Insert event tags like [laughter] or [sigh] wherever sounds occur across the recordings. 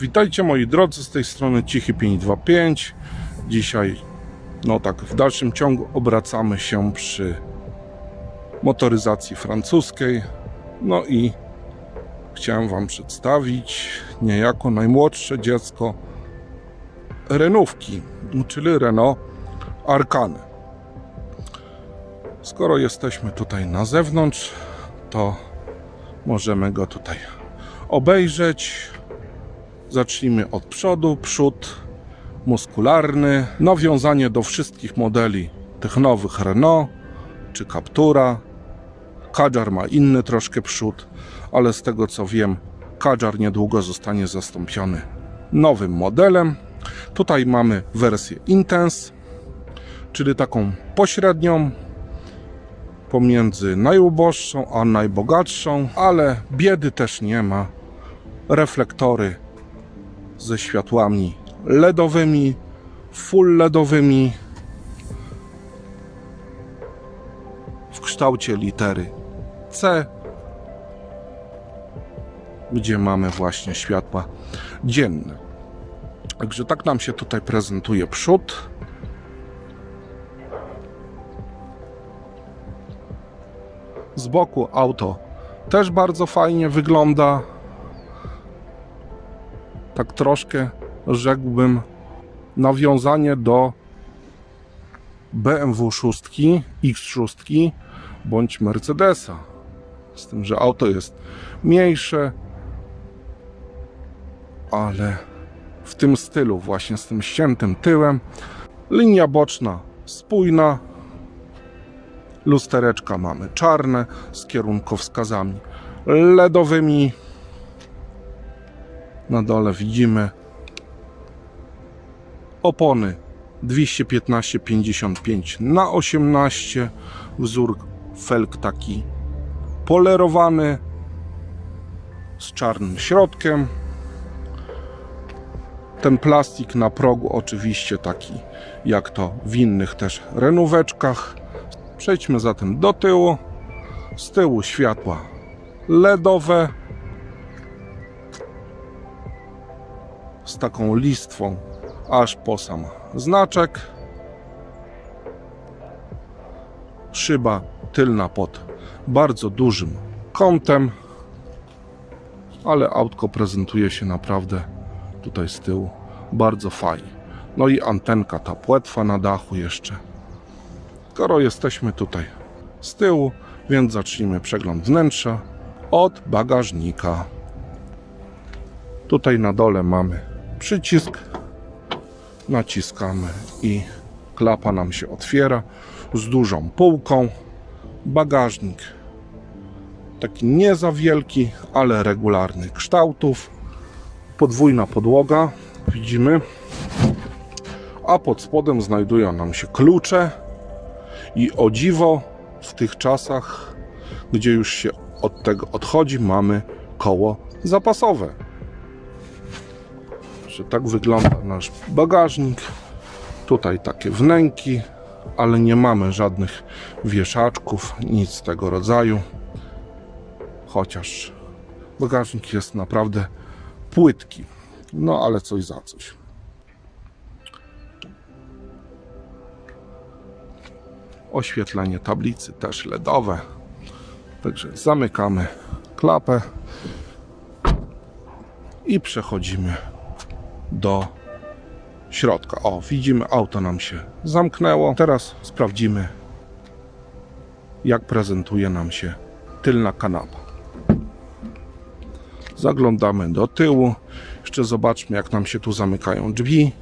Witajcie moi drodzy, z tej strony Cichy 525. Dzisiaj, no tak, w dalszym ciągu obracamy się przy motoryzacji francuskiej. No i chciałem Wam przedstawić niejako najmłodsze dziecko Renówki, czyli Renault Arkany. Skoro jesteśmy tutaj na zewnątrz, to możemy go tutaj obejrzeć. Zacznijmy od przodu. Przód muskularny. Nawiązanie do wszystkich modeli tych nowych Renault czy Captura. Kadżar ma inny troszkę przód, ale z tego co wiem, Kadżar niedługo zostanie zastąpiony nowym modelem. Tutaj mamy wersję Intense, czyli taką pośrednią pomiędzy najuboższą a najbogatszą, ale biedy też nie ma. Reflektory ze światłami LEDowymi, full LEDowymi w kształcie litery C, gdzie mamy właśnie światła dzienne. Także tak nam się tutaj prezentuje przód. Z boku auto też bardzo fajnie wygląda. Tak troszkę rzekłbym nawiązanie do BMW 6, X6 bądź Mercedesa. Z tym, że auto jest mniejsze, ale w tym stylu, właśnie z tym ściętym tyłem. Linia boczna spójna, Lustereczka mamy czarne z kierunkowskazami LEDowymi. Na dole widzimy opony 215-55 na 18 wzór felg taki polerowany z czarnym środkiem. Ten plastik na progu oczywiście taki jak to w innych też renóweczkach. Przejdźmy zatem do tyłu. Z tyłu światła LEDowe z taką listwą aż po sam znaczek. Szyba tylna pod bardzo dużym kątem, ale autko prezentuje się naprawdę tutaj z tyłu bardzo fajnie. No i antenka ta płetwa na dachu jeszcze skoro jesteśmy tutaj z tyłu, więc zacznijmy przegląd wnętrza od bagażnika. Tutaj na dole mamy przycisk. Naciskamy i klapa nam się otwiera z dużą półką. Bagażnik taki nie za wielki, ale regularny kształtów. Podwójna podłoga, widzimy. A pod spodem znajdują nam się klucze i o dziwo w tych czasach, gdzie już się od tego odchodzi, mamy koło zapasowe. Tak wygląda nasz bagażnik. Tutaj takie wnęki, ale nie mamy żadnych wieszaczków, nic tego rodzaju. Chociaż bagażnik jest naprawdę płytki. No ale coś za coś. oświetlenie tablicy też LEDowe. Także zamykamy klapę i przechodzimy do środka. O, widzimy, auto nam się zamknęło. Teraz sprawdzimy, jak prezentuje nam się tylna kanapa. Zaglądamy do tyłu. Jeszcze zobaczmy, jak nam się tu zamykają drzwi.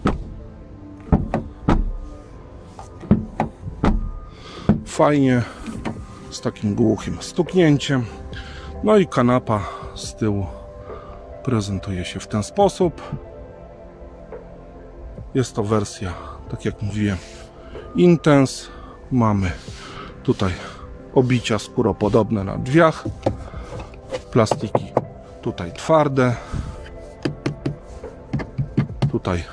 fajnie z takim głuchim stuknięciem. No i kanapa z tyłu prezentuje się w ten sposób. Jest to wersja, tak jak mówiłem, Intense. Mamy tutaj obicia skóropodobne na drzwiach. Plastiki tutaj twarde. Tutaj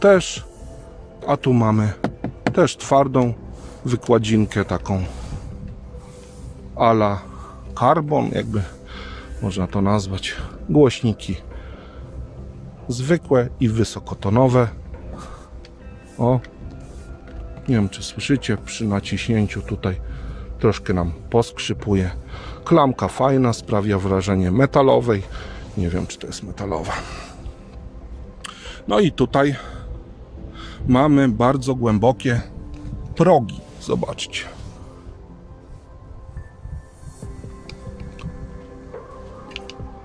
też. A tu mamy też twardą wykładzinkę taką ala carbon, jakby można to nazwać. Głośniki zwykłe i wysokotonowe. O, nie wiem czy słyszycie, przy naciśnięciu tutaj troszkę nam poskrzypuje. Klamka fajna, sprawia wrażenie metalowej. Nie wiem czy to jest metalowa. No i tutaj mamy bardzo głębokie progi. Zobaczcie.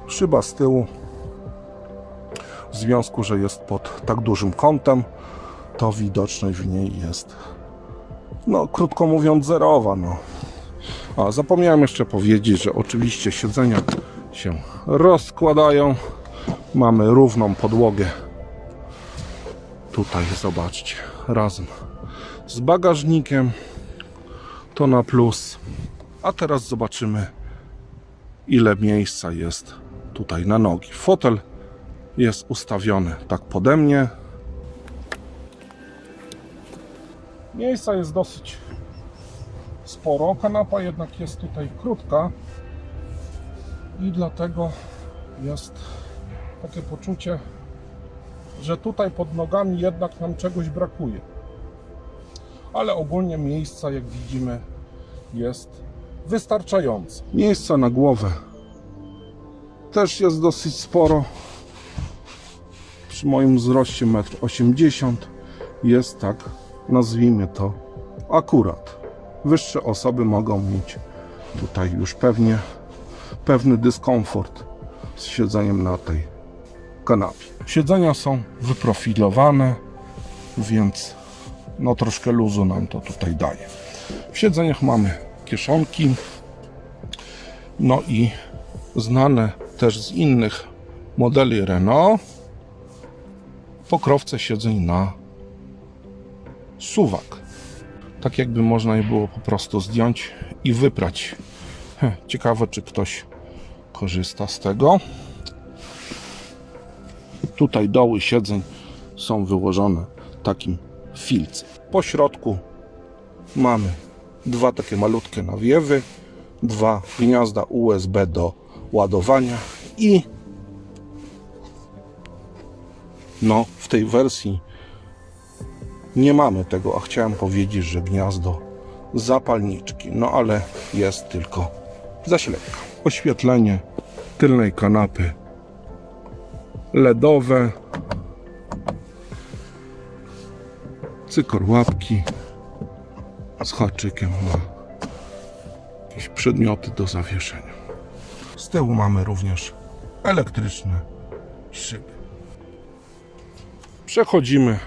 Szyba z tyłu, w związku, że jest pod tak dużym kątem, to widoczność w niej jest, no krótko mówiąc, zerowa. No. A zapomniałem jeszcze powiedzieć, że oczywiście siedzenia się rozkładają. Mamy równą podłogę. Tutaj zobaczcie, razem z bagażnikiem. To na plus. A teraz zobaczymy, ile miejsca jest tutaj na nogi. Fotel jest ustawiony tak pode mnie. Miejsca jest dosyć sporo. Kanapa jednak jest tutaj krótka i dlatego jest takie poczucie, że tutaj pod nogami jednak nam czegoś brakuje. Ale ogólnie miejsca, jak widzimy, jest wystarczające. Miejsca na głowę też jest dosyć sporo. Przy moim wzroście 1,80 m jest tak, nazwijmy to, akurat. Wyższe osoby mogą mieć tutaj już pewnie pewny dyskomfort z siedzeniem na tej kanapie. Siedzenia są wyprofilowane, więc no troszkę luzu nam to tutaj daje. W siedzeniach mamy kieszonki, no i znane też z innych modeli Renault pokrowce siedzeń na suwak. Tak jakby można je było po prostu zdjąć i wyprać. Heh, Ciekawe, czy ktoś korzysta z tego. Tutaj doły siedzeń są wyłożone takim filcem. Po środku mamy dwa takie malutkie nawiewy, dwa gniazda USB do ładowania i no w tej wersji nie mamy tego, a chciałem powiedzieć, że gniazdo zapalniczki, no ale jest tylko zaślepka. Oświetlenie tylnej kanapy LEDowe, cykor łapki z haczykiem na jakieś przedmioty do zawieszenia. Z tyłu mamy również elektryczne szyby. Przechodzimy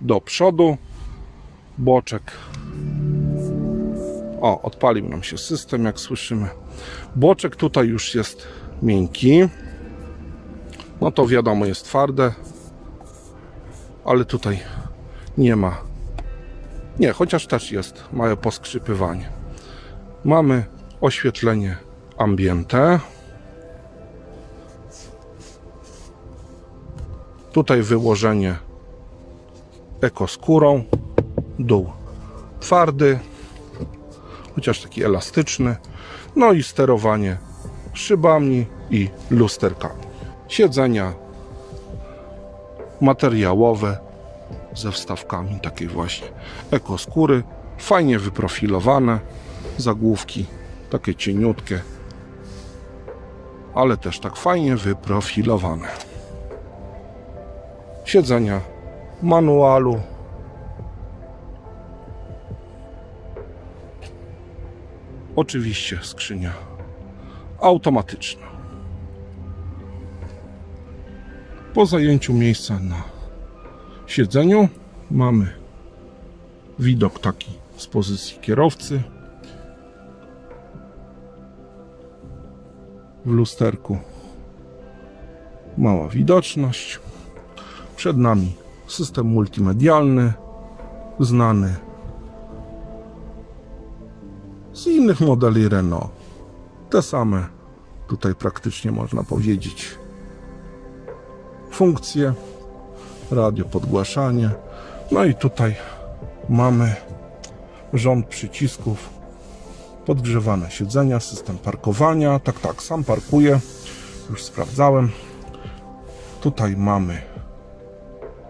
do przodu. Boczek. O, odpalił nam się system, jak słyszymy. Boczek tutaj już jest miękki. No to wiadomo, jest twarde, ale tutaj nie ma. Nie, chociaż też jest małe poskrzypywanie. Mamy oświetlenie ambiente. Tutaj wyłożenie ekoskórą, dół twardy, chociaż taki elastyczny, no i sterowanie szybami i lusterkami. Siedzenia materiałowe ze wstawkami takiej właśnie ekoskóry, fajnie wyprofilowane, zagłówki takie cieniutkie, ale też tak fajnie wyprofilowane. Siedzenia manualu. Oczywiście skrzynia automatyczna. Po zajęciu miejsca na siedzeniu mamy widok taki z pozycji kierowcy. W lusterku mała widoczność. Przed nami system multimedialny, znany z innych modeli Renault. Te same tutaj praktycznie można powiedzieć funkcje, radio podgłaszanie. No i tutaj mamy rząd przycisków, podgrzewane siedzenia, system parkowania. Tak, tak, sam parkuję, już sprawdzałem. Tutaj mamy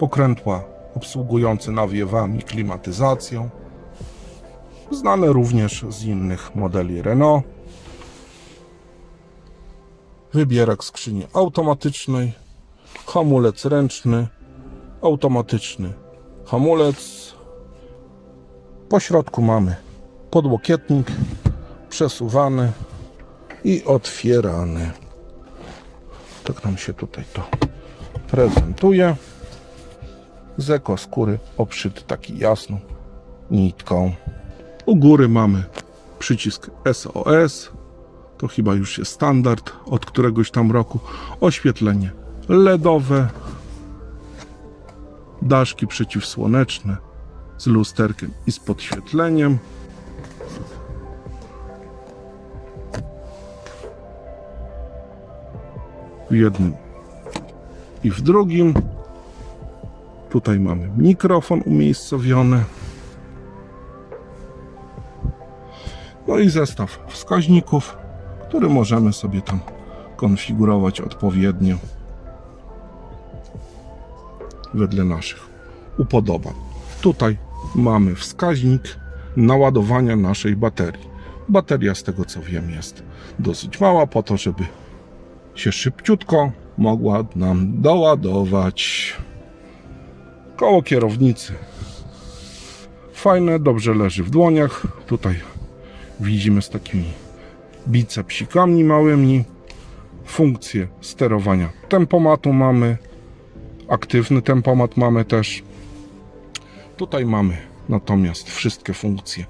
pokrętła obsługujące nawiewami, klimatyzacją. Znane również z innych modeli Renault. Wybierak skrzyni automatycznej, hamulec ręczny, automatyczny hamulec. Po środku mamy podłokietnik przesuwany i otwierany. Tak nam się tutaj to prezentuje. Z ekoskóry obszyty taki jasną nitką. U góry mamy przycisk SOS. To chyba już jest standard od któregoś tam roku. Oświetlenie LEDowe. Daszki przeciwsłoneczne z lusterkiem i z podświetleniem. W jednym i w drugim. Tutaj mamy mikrofon umiejscowiony. No i zestaw wskaźników, który możemy sobie tam konfigurować odpowiednio wedle naszych upodobań. Tutaj mamy wskaźnik naładowania naszej baterii. Bateria, z tego co wiem, jest dosyć mała, po to, żeby się szybciutko mogła nam doładować. Koło kierownicy fajne, dobrze leży w dłoniach. Tutaj widzimy z takimi bicepsikami małymi. Funkcję sterowania tempomatu mamy. Aktywny tempomat mamy też. Tutaj mamy natomiast wszystkie funkcje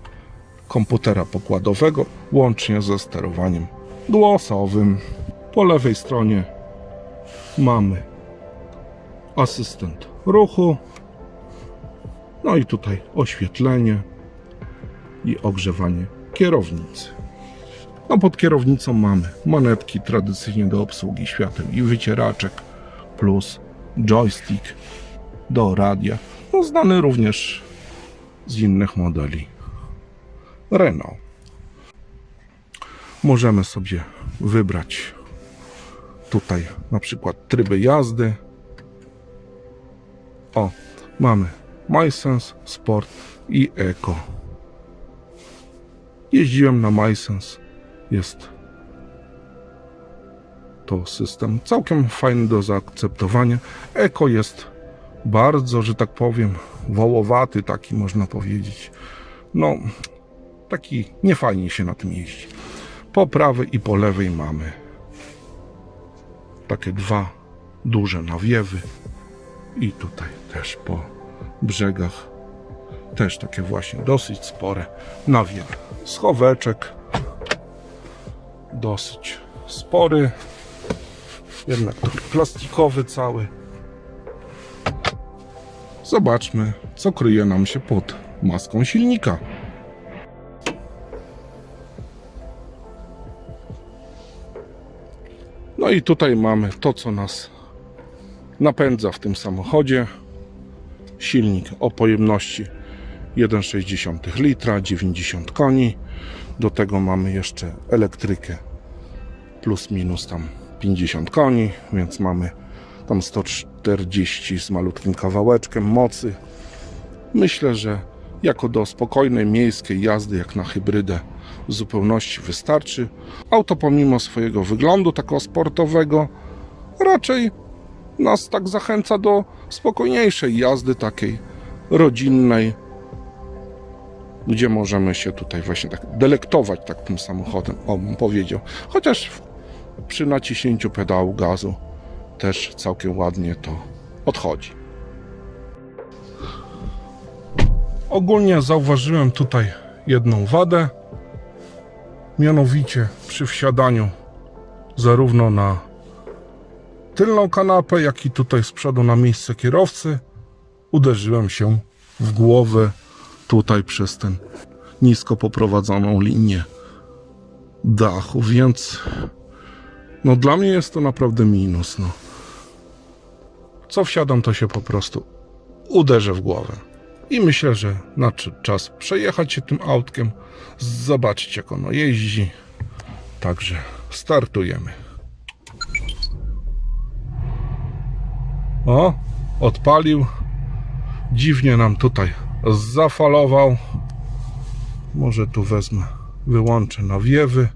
komputera pokładowego, łącznie ze sterowaniem głosowym. Po lewej stronie mamy asystent ruchu. No i tutaj oświetlenie i ogrzewanie kierownicy. No pod kierownicą mamy manetki tradycyjnie do obsługi świateł i wycieraczek plus joystick do radia. No znany również z innych modeli Renault. Możemy sobie wybrać tutaj na przykład tryby jazdy. O, mamy MySense, Sport i Eco. Jeździłem na MySense. Jest to system całkiem fajny do zaakceptowania. Eco jest bardzo, że tak powiem, wołowaty, taki można powiedzieć. No, taki niefajnie się na tym jeździ. Po prawej i po lewej mamy takie dwa duże nawiewy i tutaj też po brzegach też takie właśnie dosyć spore nawiewy. Schoweczek dosyć spory, jednak plastikowy cały. Zobaczmy, co kryje nam się pod maską silnika. No i tutaj mamy to, co nas napędza w tym samochodzie. Silnik o pojemności 1,6 litra, 90 koni. Do tego mamy jeszcze elektrykę plus minus tam 50 koni, więc mamy tam 140 z malutkim kawałeczkiem mocy. Myślę, że jako do spokojnej miejskiej jazdy, jak na hybrydę, w zupełności wystarczy. Auto pomimo swojego wyglądu takiego sportowego raczej nas tak zachęca do spokojniejszej jazdy, takiej rodzinnej, gdzie możemy się tutaj właśnie tak delektować tak tym samochodem, o bym powiedział. Chociaż przy naciśnięciu pedału gazu też całkiem ładnie to odchodzi. Ogólnie zauważyłem tutaj jedną wadę. Mianowicie przy wsiadaniu zarówno na tylną kanapę, jak i tutaj z przodu na miejsce kierowcy uderzyłem się w głowę tutaj przez ten nisko poprowadzoną linię dachu, więc no dla mnie jest to naprawdę minus. No. Co wsiadam, to się po prostu uderzę w głowę. I myślę, że nadszedł czas przejechać się tym autkiem, zobaczyć jak ono jeździ. Także startujemy. O, odpalił. Dziwnie nam tutaj zafalował. Może tu wezmę, wyłączę nawiewy.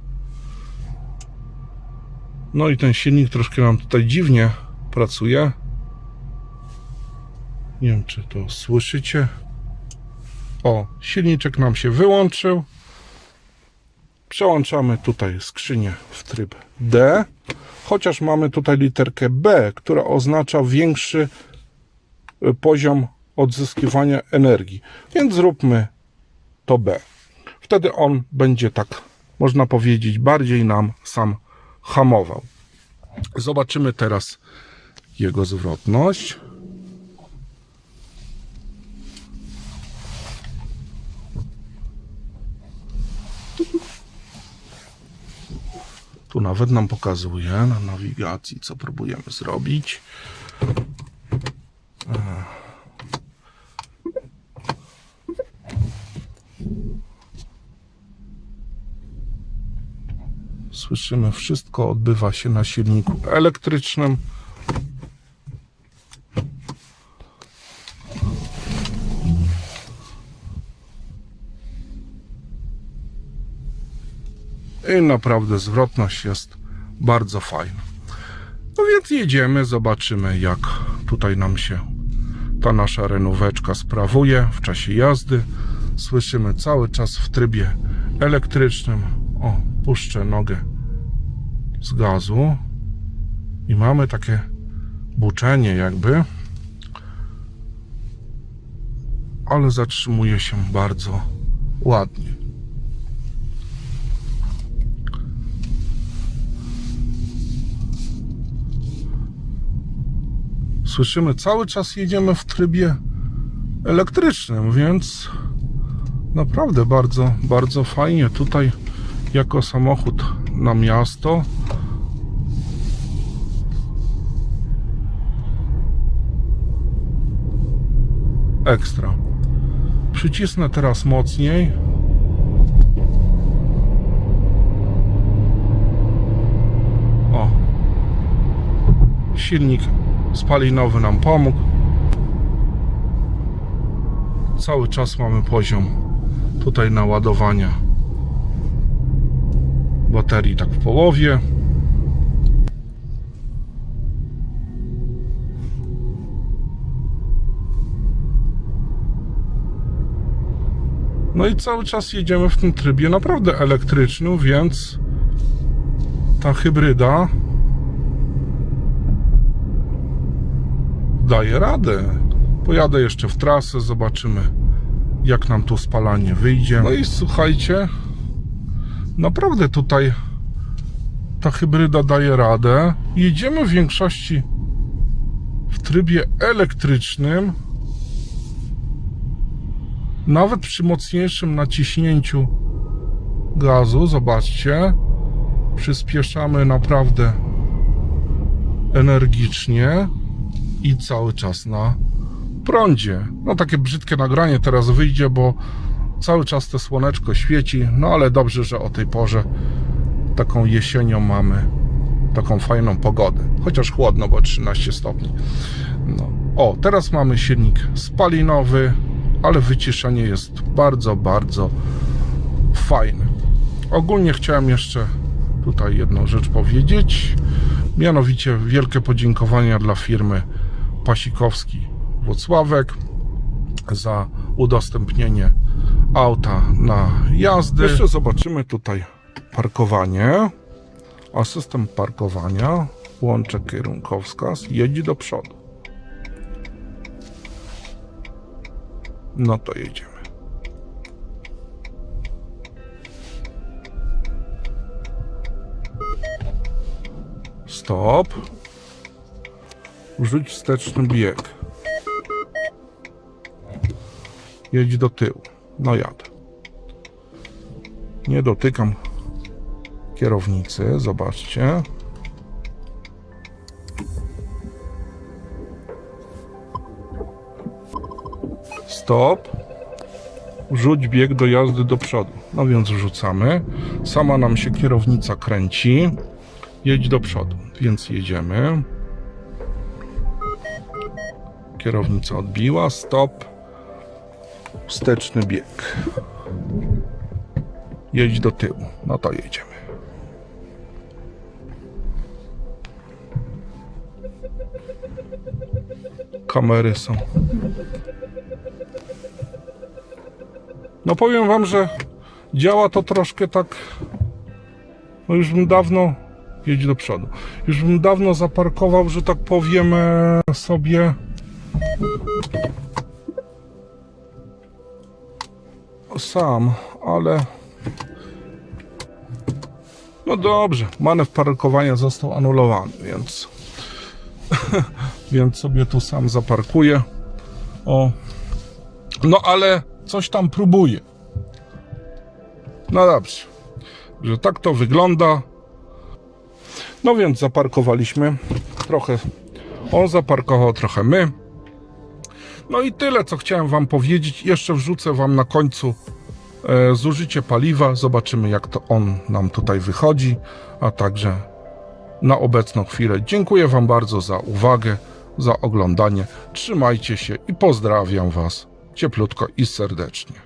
No i ten silnik troszkę nam tutaj dziwnie pracuje. Nie wiem, czy to słyszycie. O, silniczek nam się wyłączył. Przełączamy tutaj skrzynię w tryb D, chociaż mamy tutaj literkę B, która oznacza większy y, poziom odzyskiwania energii. Więc zróbmy to B. Wtedy on będzie tak, można powiedzieć, bardziej nam sam hamował. Zobaczymy teraz jego zwrotność. Tu nawet nam pokazuje na nawigacji, co próbujemy zrobić. Słyszymy, wszystko odbywa się na silniku elektrycznym. I naprawdę zwrotność jest bardzo fajna. No więc jedziemy, zobaczymy jak tutaj nam się ta nasza renóweczka sprawuje w czasie jazdy. Słyszymy cały czas w trybie elektrycznym. O, puszczę nogę z gazu i mamy takie buczenie jakby. Ale zatrzymuje się bardzo ładnie. Słyszymy, cały czas jedziemy w trybie elektrycznym, więc naprawdę bardzo, bardzo fajnie tutaj jako samochód na miasto. Ekstra. Przycisnę teraz mocniej. O. Silnik spalinowy nam pomógł. Cały czas mamy poziom tutaj naładowania baterii tak w połowie. No i cały czas jedziemy w tym trybie naprawdę elektrycznym, więc ta hybryda daje radę. Pojadę jeszcze w trasę, zobaczymy jak nam tu spalanie wyjdzie. No i słuchajcie, naprawdę tutaj ta hybryda daje radę. Jedziemy w większości w trybie elektrycznym. Nawet przy mocniejszym naciśnięciu gazu, zobaczcie, przyspieszamy naprawdę energicznie i cały czas na prądzie. No takie brzydkie nagranie teraz wyjdzie, bo cały czas te słoneczko świeci, no ale dobrze, że o tej porze taką jesienią mamy taką fajną pogodę. Chociaż chłodno, bo 13 stopni. No. O, teraz mamy silnik spalinowy, ale wyciszenie jest bardzo, bardzo fajne. Ogólnie chciałem jeszcze tutaj jedną rzecz powiedzieć. Mianowicie wielkie podziękowania dla firmy Pasikowski Włocławek za udostępnienie auta na jazdy. Jeszcze zobaczymy tutaj parkowanie. A system parkowania, łącze kierunkowskaz, jedzi do przodu. No to jedziemy. Stop. Wrzuć wsteczny bieg. Jedź do tyłu. No jadę. Nie dotykam kierownicy. Zobaczcie. Stop. Wrzuć bieg do jazdy do przodu. No więc wrzucamy. Sama nam się kierownica kręci. Jedź do przodu. Więc jedziemy. Kierownica odbiła, stop. Wsteczny bieg. Jedź do tyłu. No to jedziemy. Kamery są. No powiem wam, że działa to troszkę tak. No już bym dawno. Jedź do przodu. Już bym dawno zaparkował, że tak powiem e, sobie. Sam, ale. No dobrze, manewr parkowania został anulowany, więc. [laughs] więc sobie tu sam zaparkuję. O. No ale coś tam próbuję. No dobrze. Że tak to wygląda. No więc zaparkowaliśmy. Trochę on zaparkował, trochę my. No i tyle, co chciałem Wam powiedzieć. Jeszcze wrzucę Wam na końcu e, zużycie paliwa. Zobaczymy, jak to on nam tutaj wychodzi. A także na obecną chwilę dziękuję Wam bardzo za uwagę, za oglądanie. Trzymajcie się i pozdrawiam Was cieplutko i serdecznie.